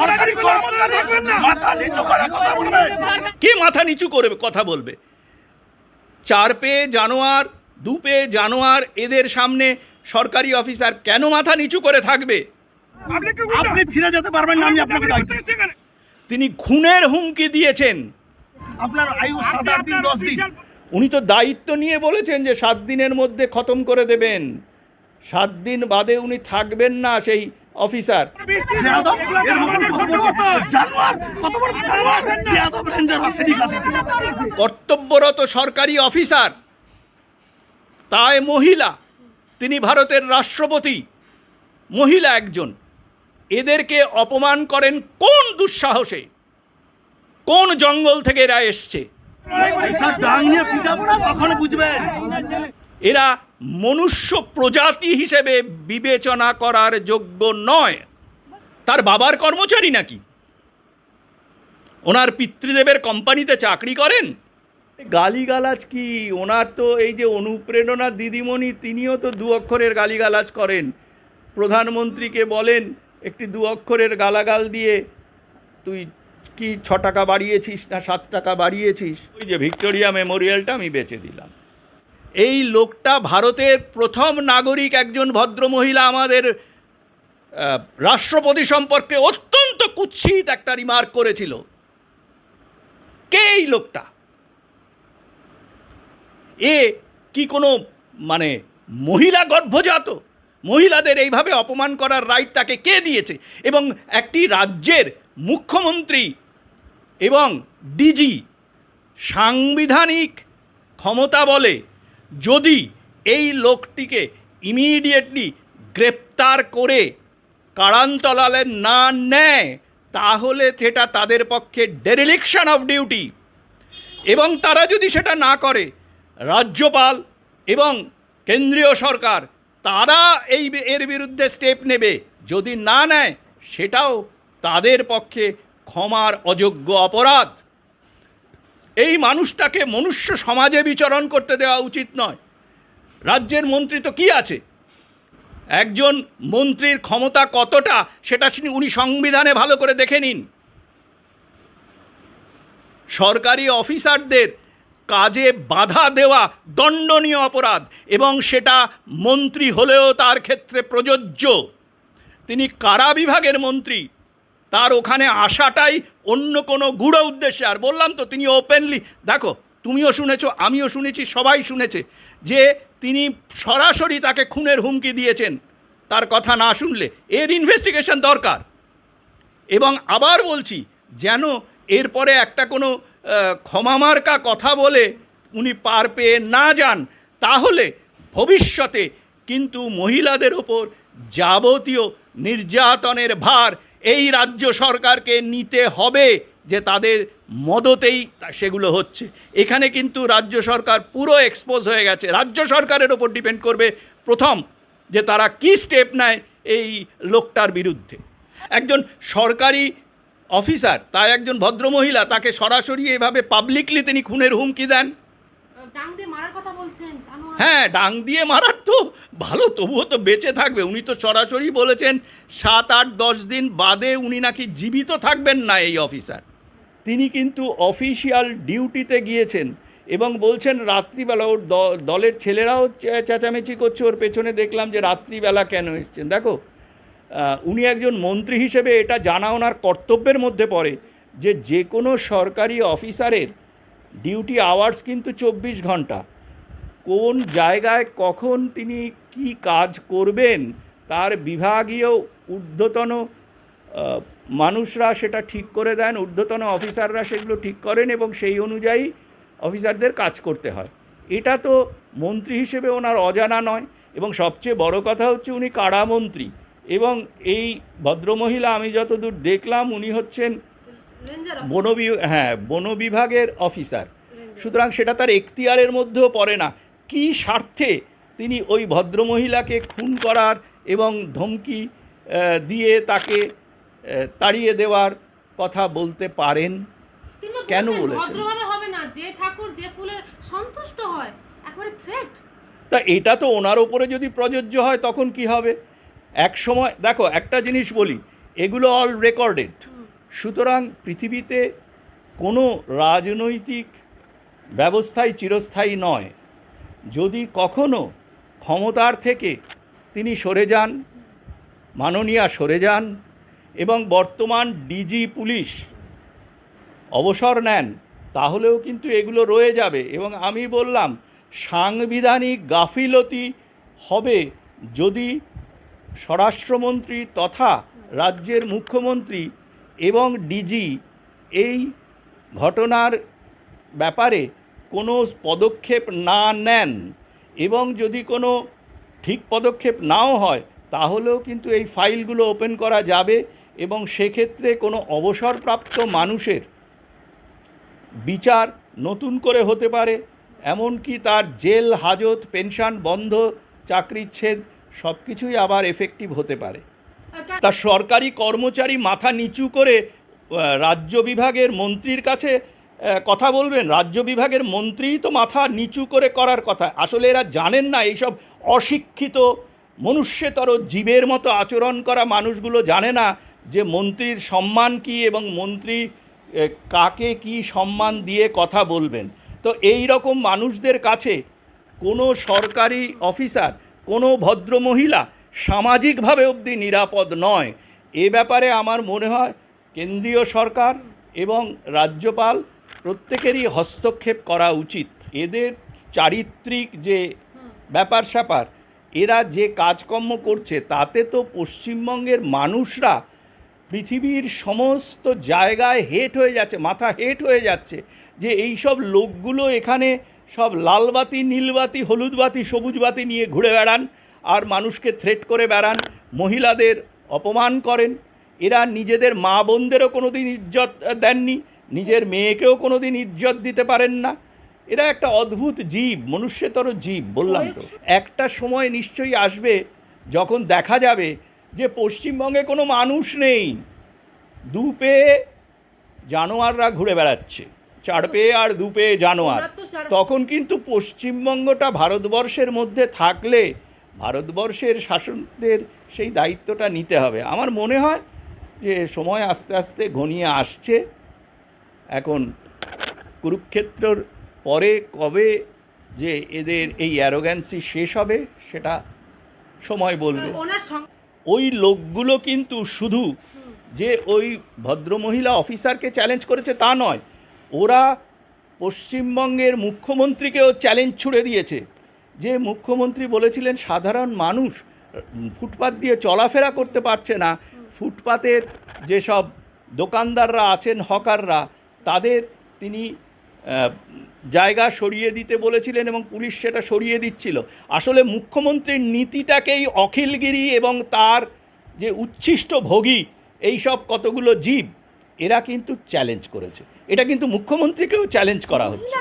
সরকারি কর্মচারী মাথা নিচু করে কথা বলবে। কে মাথা নিচু করে কথা বলবে। চার পেয়ে জানোয়ার দু পেয়ে জানোয়ার এদের সামনে সরকারি অফিসার কেন মাথা নিচু করে থাকবে? আপনি ফিরে যেতে পারবেন না আমি আপনাকে তিনি খুনের হুমকি দিয়েছেন। আপনার আয়ু সাত আট দিন দশ দিন। উনি তো দায়িত্ব নিয়ে বলেছেন যে সাত দিনের মধ্যে খতম করে দেবেন। সাত দিন বাদে উনি থাকবেন না সেই অফিসার। কর্তব্যরত সরকারি অফিসার তাই মহিলা তিনি ভারতের রাষ্ট্রপতি মহিলা একজন। এদেরকে অপমান করেন কোন দুঃসাহসে? কোন জঙ্গল থেকে এরা এসছে? এরা মনুষ্য প্রজাতি হিসেবে বিবেচনা করার যোগ্য নয়। তার বাবার কর্মচারী নাকি? ওনার পিতৃদেবের কোম্পানিতে চাকরি করেন? গালিগালাজ কি? ওনার তো এই যে অনুপ্রেরণা দিদিমণি তিনিও তো দু অক্ষরের গালিগালাজ করেন। প্রধানমন্ত্রীকে বলেন একটি দু অক্ষরের গালাগাল দিয়ে তুই কি ছ টাকা বাড়িয়েছিস না সাত টাকা বাড়িয়েছিস? ওই যে ভিক্টোরিয়া মেমোরিয়ালটা আমি বেচে দিলাম। এই লোকটা ভারতের প্রথম নাগরিক, একজন ভদ্রমহিলা আমাদের রাষ্ট্রপতি সম্পর্কে অত্যন্ত কুৎসিত একটা রিমার্ক করেছিল। কে এই লোকটা? এ কি কোনো মানে মহিলা গর্ভজাত? মহিলাদের এইভাবে অপমান করার রাইট তাকে কে দিয়েছে? এবং একটি রাজ্যের মুখ্যমন্ত্রী এবং ডিজি সাংবিধানিক ক্ষমতা বলে যদি এই লোকটিকে ইমিডিয়েটলি গ্রেপ্তার করে কারান্তলালে না নেয়, তাহলে সেটা তাদের পক্ষে ডেরিলিকশন অফ ডিউটি এবং তারা যদি সেটা না করে, রাজ্যপাল এবং কেন্দ্রীয় সরকার, তারা এই এর বিরুদ্ধে স্টেপ নেবে। যদি না নেয়, সেটাও তাদের পক্ষে ক্ষমার অযোগ্য অপরাধ। এই মানুষটাকে মনুষ্য সমাজে বিচরণ করতে দেওয়া উচিত নয়। রাজ্যের মন্ত্রী তো কী আছে? একজন মন্ত্রীর ক্ষমতা কতটা, সেটা উনি সংবিধানে ভালো করে দেখে নিন। সরকারি অফিসারদের কাজে বাধা দেওয়া দণ্ডনীয় অপরাধ, এবং সেটা মন্ত্রী হলেও তার ক্ষেত্রে প্রযোজ্য। তিনি কারা বিভাগের মন্ত্রী? তার ওখানে আসাটাই অন্য কোনো গূঢ় উদ্দেশ্যে। আর বললাম তো, তিনি ওপেনলি দেখো, তুমিও শুনেছো, আমিও শুনেছি, সবাই শুনেছে যে তিনি সরাসরি তাকে খুনের হুমকি দিয়েছেন, তার কথা না শুনলে। এর ইনভেস্টিগেশন দরকার। এবং আবার বলছি, যেন এরপরে একটা কোনো ক্ষমামার্কা কথা বলে উনি পার পেয়ে না যান, তাহলে ভবিষ্যতে কিন্তু মহিলাদের ওপর যাবতীয় নির্যাতনের ভার এই রাজ্য সরকারকে নিতে হবে যে তাদের মদতেই তা- সেগুলো হচ্ছে। এখানে কিন্তু রাজ্য সরকার পুরো এক্সপোজ হয়ে গেছে। রাজ্য সরকারের ওপর ডিপেন্ড করবে প্রথম যে তারা কি স্টেপ নেয় এই লোকটার বিরুদ্ধে। একজন সরকারি অফিসার তাই একজন ভদ্রমহিলা, তাকে সরাসরি এভাবে পাবলিকলি তিনি খুনের হুমকি দেন। হ্যাঁ ডাং দিয়ে মারার তো ভালো, তবুও তো বেঁচে থাকবে। উনি তো সরাসরি বলেছেন, সাত আট দশ দিন বাদে উনি নাকি জীবিত থাকবেন না এই অফিসার। তিনি কিন্তু অফিসিয়াল ডিউটিতে গিয়েছেন এবং বলছেন, রাত্রিবেলা ওর দলের ছেলেরাও চেঁচামেচি করছে, ওর পেছনে দেখলাম যে রাত্রিবেলা কেন এসছেন। দেখো উনি একজন মন্ত্রী হিসেবে এটা জানা ওনার কর্তব্যের মধ্যে পড়ে যে যে কোনো সরকারি অফিসারের ডিউটি আওয়ার্স কিন্তু চব্বিশ ঘণ্টা। কোন জায়গায় কখন তিনি কি কাজ করবেন তার বিভাগীয় ঊর্ধ্বতন মানুষরা সেটা ঠিক করে দেন ঊর্ধ্বতন অফিসাররা সেগুলো ঠিক করেন এবং সেই অনুযায়ী অফিসারদের কাজ করতে হয়। এটা তো মন্ত্রী হিসেবে ওনার অজানা নয় এবং সবচেয়ে বড় কথা হচ্ছে উনি কারামন্ত্রী এবং এই ভদ্রমহিলা আমি যতদূর দেখলাম উনি হচ্ছেন বন হ্যাঁ বন বিভাগের অফিসার সুতরাং সেটা তার এখতিয়ারের মধ্যেও পড়ে না। কী স্বার্থে তিনি ওই ভদ্রমহিলাকে খুন করার এবং ধমকি দিয়ে তাকে তাড়িয়ে দেওয়ার কথা বলতে পারেন? কেন বলেছেন? হবে না যে ঠাকুর যে ফুলের সন্তুষ্ট হয় একবারে থ্রেট তা এটা তো ওনার ওপরে যদি প্রযোজ্য হয় তখন কি হবে? এক সময় দেখো একটা জিনিস বলি এগুলো অল রেকর্ডেড সুতরাং পৃথিবীতে কোনো রাজনৈতিক ব্যবস্থাই চিরস্থায়ী নয়। যদি কখনো ক্ষমতার থেকে তিনি সরে যান, মাননীয়া সরে যান এবং বর্তমান ডিজি পুলিশ অবসর নেন, তাহলেও কিন্তু এগুলো রয়ে যাবে। এবং আমি বললাম, সাংবিধানিক গাফিলতি হবে যদি স্বরাষ্ট্রমন্ত্রী তথা রাজ্যের মুখ্যমন্ত্রী এবং ডিজি এই ঘটনার ব্যাপারে কোনো পদক্ষেপ না নেন এবং যদি কোনো ঠিক পদক্ষেপ নাও হয়, তাহলেও কিন্তু এই ফাইলগুলো ওপেন করা যাবে এবং সেক্ষেত্রে কোনো অবসরপ্রাপ্ত মানুষের বিচার নতুন করে হতে পারে, এমনকি তার জেল, হাজত, পেনশন, বন্ধ, চাকরিচ্ছেদ সব কিছুই আবার এফেক্টিভ হতে পারে। তা সরকারি কর্মচারী মাথা নিচু করে রাজ্য বিভাগের মন্ত্রীর কাছে কথা বলবেন, রাজ্য বিভাগের মন্ত্রীই তো মাথা নিচু করে করার কথা। আসলে এরা জানেন না, এইসব অশিক্ষিত, মনুষ্যতর, জীবের মতো আচরণ করা মানুষগুলো জানে না যে মন্ত্রীর সম্মান কী এবং মন্ত্রী কাকে কি সম্মান দিয়ে কথা বলবেন। তো এই রকম মানুষদের কাছে কোনো সরকারি অফিসার, কোনো ভদ্রমহিলা সামাজিকভাবে অবধি নিরাপদ নয়। এ ব্যাপারে আমার মনে হয় কেন্দ্রীয় সরকার এবং রাজ্যপাল প্রত্যেকেরই হস্তক্ষেপ করা উচিত। এদের চারিত্রিক যে ব্যাপার স্যাপার, এরা যে কাজকর্ম করছে, তাতে তো পশ্চিমবঙ্গের মানুষরা পৃথিবীর সমস্ত জায়গায় হেট হয়ে যাচ্ছে, মাথা হেট হয়ে যাচ্ছে যে এই সব লোকগুলো এখানে সব লালবাতি, নীলবাতি হলুদ বাতি সবুজ বাতি নিয়ে ঘুরে বেড়ান আর মানুষকে থ্রেট করে বেড়ান, মহিলাদের অপমান করেন। এরা নিজেদের মা বোনদেরও কোনো দিন ইজ্জত দেননি। নিজের মেয়েকেও কোনো দিন ইজ্জত দিতে পারেন না। এরা একটা অদ্ভুত জীব মনুষ্যতর জীব বললাম তো। একটা সময় নিশ্চয়ই আসবে যখন দেখা যাবে যে পশ্চিমবঙ্গে কোনো মানুষ নেই। দু পেয়ে জানোয়াররা ঘুরে বেড়াচ্ছে চার পেয়ে আর দু পেয়ে জানোয়ার তখন কিন্তু পশ্চিমবঙ্গটা ভারতবর্ষের মধ্যে থাকলে ভারতবর্ষের শাসকদের সেই দায়িত্বটা নিতে হবে। আমার মনে হয় যে সময় আস্তে আস্তে ঘনিয়ে আসছে। এখন কুরুক্ষেত্রর পরে কবে যে এদের এই অ্যারোগ্যান্সি শেষ হবে সেটা সময় বলবে। ওই লোকগুলো কিন্তু শুধু যে ওই ভদ্রমহিলা অফিসারকে চ্যালেঞ্জ করেছে তা নয় ওরা পশ্চিমবঙ্গের মুখ্যমন্ত্রীকেও চ্যালেঞ্জ ছুড়ে দিয়েছে। যে মুখ্যমন্ত্রী বলেছিলেন সাধারণ মানুষ ফুটপাত দিয়ে চলাফেরা করতে পারছে না। ফুটপাতের যেসব দোকানদাররা আছেন হকাররা তাদের তিনি জায়গা সরিয়ে দিতে বলেছিলেন এবং পুলিশ সেটা সরিয়ে দিচ্ছিল। আসলে মুখ্যমন্ত্রীর নীতিটাকেই অখিলগিরি এবং তার যে উচ্ছিষ্ট ভোগী এইসব কতগুলো জীব এরা কিন্তু চ্যালেঞ্জ করেছে। এটা কিন্তু মুখ্যমন্ত্রীকেও চ্যালেঞ্জ করা হচ্ছে।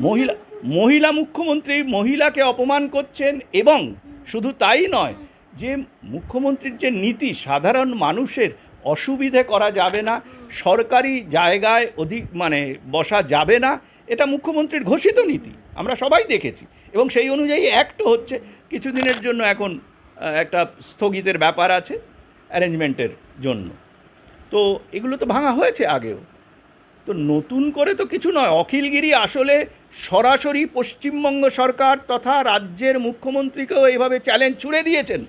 মহিলা মহিলা মুখ্যমন্ত্রী মহিলাকে অপমান করছেন এবং শুধু তাই নয় যে মুখ্যমন্ত্রীর যে নীতি সাধারণ মানুষের অসুবিধে করা যাবে না সরকারি জায়গায় অধিক মানে বসা যাবে না, এটা মুখ্যমন্ত্রীর ঘোষিত নীতি, আমরা সবাই দেখেছি। এবং সেই অনুযায়ী অ্যাক্টও হচ্ছে, কিছুদিনের জন্য এখন একটা স্থগিতের ব্যাপার আছে অ্যারেঞ্জমেন্টের জন্য। তো এগুলো তো ভাঙা হয়েছে আগেও। তো নতুন করে তো কিছু নয়, অখিলগিরি আসলে সরাসরি পশ্চিমবঙ্গ সরকার তথা রাজ্যের মুখ্যমন্ত্রীকেও এইভাবে চ্যালেঞ্জ ছুড়ে দিয়েছেন।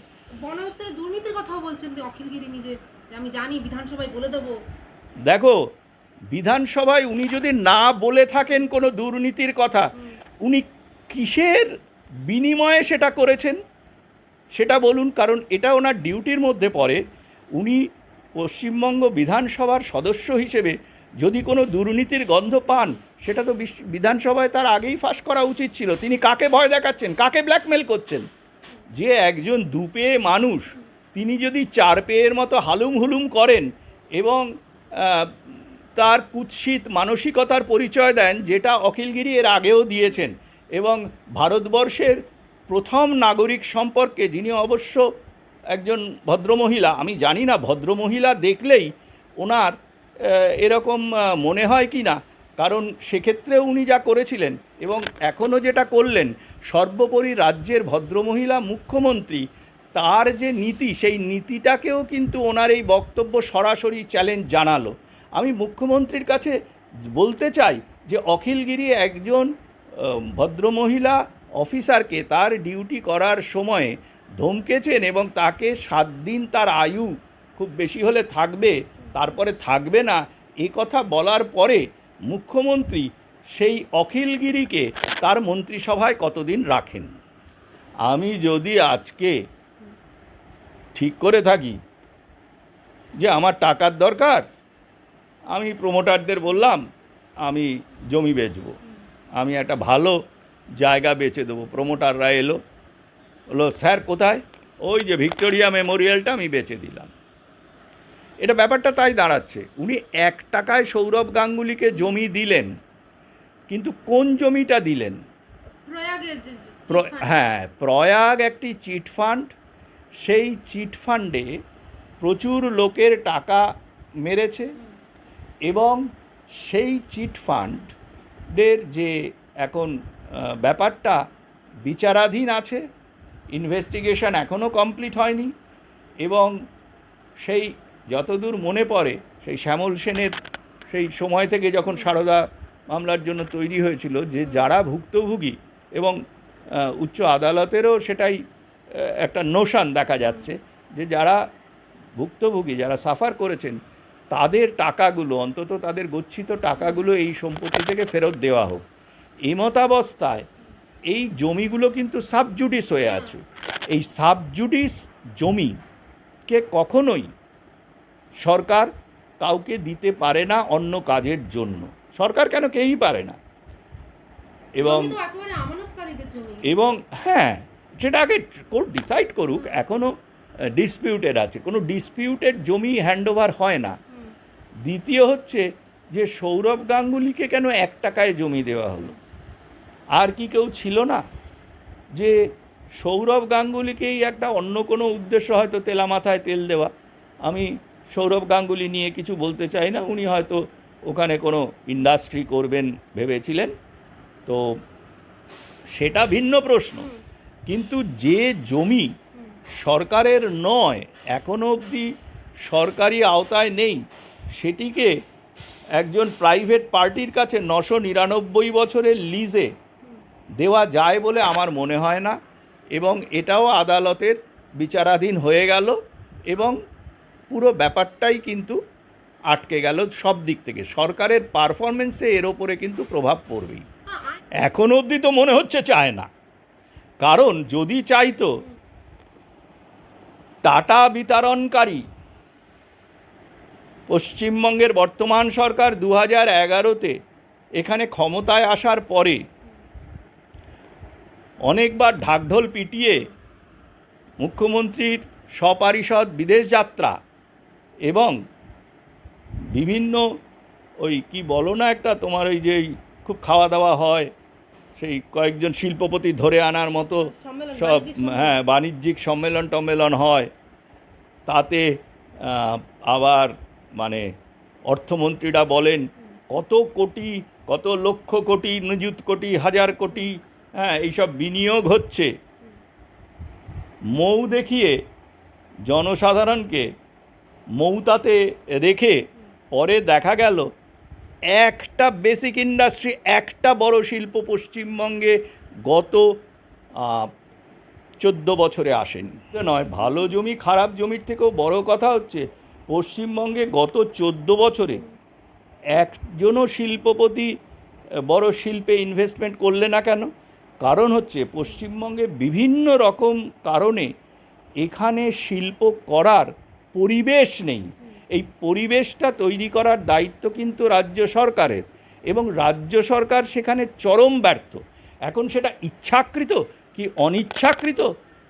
বন দপ্তরে দুর্নীতির কথাও বলছেন অখিলগিরি নিজে। আমি জানি, বিধানসভায় বলে দেবো দেখো, বিধানসভায় উনি যদি না বলে থাকেন কোনো দুর্নীতির কথা, উনি কিসের বিনিময়ে সেটা করেছেন? সেটা বলুন, কারণ এটা ওনার ডিউটির মধ্যে পড়ে। উনি পশ্চিমবঙ্গ বিধানসভার সদস্য হিসেবে যদি কোনো দুর্নীতির গন্ধ পান, সেটা তো বিধানসভায় তার আগেই ফাঁস করা উচিত ছিল। তিনি কাকে ভয় দেখাচ্ছেন? কাকে ব্ল্যাকমেল করছেন? যে একজন দুপেয়ে মানুষ, তিনি যদি চার পেয়ের মতো হালুম হুলুম করেন এবং তার কুৎসিত মানসিকতার পরিচয় দেন, যেটা অখিলগিরি এর আগেও দিয়েছেন। এবং ভারতবর্ষের প্রথম নাগরিক সম্পর্কে, যিনি অবশ্য একজন ভদ্রমহিলা, আমি জানি না, ভদ্রমহিলা দেখলেই ওনার এরকম মনে হয় কি না? কারণ সেক্ষেত্রে উনি যা করেছিলেন এবং এখনও যেটা করলেন, সর্বোপরি রাজ্যের ভদ্রমহিলা মুখ্যমন্ত্রী তার যে নীতি, সেই নীতিটাকেও কিন্তু ওনার এই বক্তব্য সরাসরি চ্যালেঞ্জ জানালো। আমি মুখ্যমন্ত্রীর কাছে বলতে চাই যে, অখিলগিরি একজন ভদ্রমহিলা অফিসারকে তার ডিউটি করার সময়ে ধমকেছেন এবং তাকে সাত দিন তার আয়ু খুব বেশি হলে থাকবে, তারপরে থাকবে না, এ কথা বলার পরে মুখ্যমন্ত্রী সেই অখিলগিরিকে তার মন্ত্রিসভায় কতদিন রাখেন? আমি যদি আজকে ঠিক করে থাকি যে আমার টাকার দরকার আমি প্রমোটারদের বললাম আমি জমি বেচবো। আমি একটা ভালো জায়গা বেচে দেবো। প্রমোটাররা এলো বলল স্যার কোথায়? ওই যে ভিক্টোরিয়া মেমোরিয়ালটা আমি বেচে দিলাম। এটা ব্যাপারটা তাই দাঁড়াচ্ছে। উনি এক টাকায় সৌরভ গাঙ্গুলিকে জমি দিলেন কিন্তু কোন জমিটা দিলেন? হ্যাঁ প্রয়াগ একটি চিট ফান্ড সেই চিট ফান্ডে প্রচুর লোকের টাকা মেরেছে এবং সেই চিট ফান্ডের যে এখন ব্যাপারটা বিচারাধীন আছে ইনভেস্টিগেশন এখনও কমপ্লিট হয়নি এবং সেই যতদূর মনে পড়ে, সেই শ্যামল সেনের সেই সময় থেকে যখন সারদা মামলার জন্য তৈরি হয়েছিল যে যারা ভুক্তভোগী এবং উচ্চ আদালতেরও সেটাই একটা নোশান দেখা যাচ্ছে যে যারা ভুক্তভোগী যারা সাফার করেছেন তাদের টাকাগুলো অন্তত তাদের গচ্ছিত টাকাগুলো এই সম্পত্তি থেকে ফেরত দেওয়া হোক। এমতাবস্থায় এই জমিগুলো কিন্তু সাবজুডিস হয়ে আছে। এই সাবজুডিস জমিকে কখনোই সরকার কাউকে দিতে পারে না অন্য কাজের জন্য। সরকার কেন কেউই পারে না? এবং এবং হ্যাঁ সেটা আগে কোর্ট ডিসাইড করুক এখনও ডিসপিউটেড আছে। কোনো ডিসপিউটেড জমি হ্যান্ডওভার হয় না। দ্বিতীয় হচ্ছে যে সৌরভ গাঙ্গুলিকে কেন এক টাকায় জমি দেওয়া হলো? আর কি কেউ ছিল না? যে সৌরভ গাঙ্গুলিকেই একটা অন্য কোনো উদ্দেশ্য হয়তো তেলা মাথায় তেল দেওয়া। আমি সৌরভ গাঙ্গুলি নিয়ে কিছু বলতে চাই না উনি হয়তো ওখানে কোনো ইন্ডাস্ট্রি করবেন ভেবেছিলেন। তো সেটা ভিন্ন প্রশ্ন। কিন্তু যে জমি সরকারের নয় এখনও অবধি সরকারি আওতায় নেই সেটিকে একজন প্রাইভেট পার্টির কাছে নশো নিরানব্বই বছরের লিজে দেওয়া যায় বলে আমার মনে হয় না এবং এটাও আদালতের বিচারাধীন হয়ে গেল এবং পুরো ব্যাপারটাই কিন্তু আটকে গেল সব দিক থেকে। সরকারের পারফরমেন্সে এর ওপরে কিন্তু প্রভাব পড়বেই। এখন অবধি তো মনে হচ্ছে চায় না। কারণ যদি চাইতো টাটা বিতরণকারী, পশ্চিমবঙ্গের বর্তমান সরকার দু হাজার এগারোতে এখানে ক্ষমতায় আসার পরে অনেকবার ঢাকঢোল পিটিয়ে মুখ্যমন্ত্রীর সপারিষদ বিদেশ যাত্রা এবং বিভিন্ন ওই কি বলো না একটা তোমার ওই যে খুব খাওয়া দাওয়া হয় সেই কয়েকজন শিল্পপতি ধরে আনার মতো সব হ্যাঁ বাণিজ্যিক সম্মেলন টম্মেলন হয়। তাতে আবার মানে অর্থমন্ত্রীরা বলেন কত কোটি কত লক্ষ কোটি নিযুত কোটি হাজার কোটি হ্যাঁ এইসব বিনিয়োগ হচ্ছে। মৌ দেখিয়ে জনসাধারণকে মৌতাতে রেখে পরে দেখা গেল একটা বেসিক ইন্ডাস্ট্রি একটা বড় শিল্প পশ্চিমবঙ্গে গত চোদ্দ বছরে আসেনি। নয়, ভালো জমি, খারাপ জমির থেকেও বড় কথা হচ্ছে, পশ্চিমবঙ্গে গত চোদ্দ বছরে একজনও শিল্পপতি, বড় শিল্পে ইনভেস্টমেন্ট করলে না কেন? কারণ হচ্ছে, পশ্চিমবঙ্গে বিভিন্ন রকম কারণে এখানে শিল্প করার পরিবেশ নেই। এই পরিবেশটা তৈরি করার দায়িত্ব কিন্তু রাজ্য সরকারের এবং রাজ্য সরকার সেখানে চরম ব্যর্থ। এখন সেটা ইচ্ছাকৃত কি অনিচ্ছাকৃত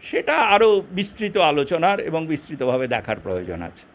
সেটা আরও বিস্তৃত আলোচনার এবং বিস্তৃতভাবে দেখার প্রয়োজন আছে।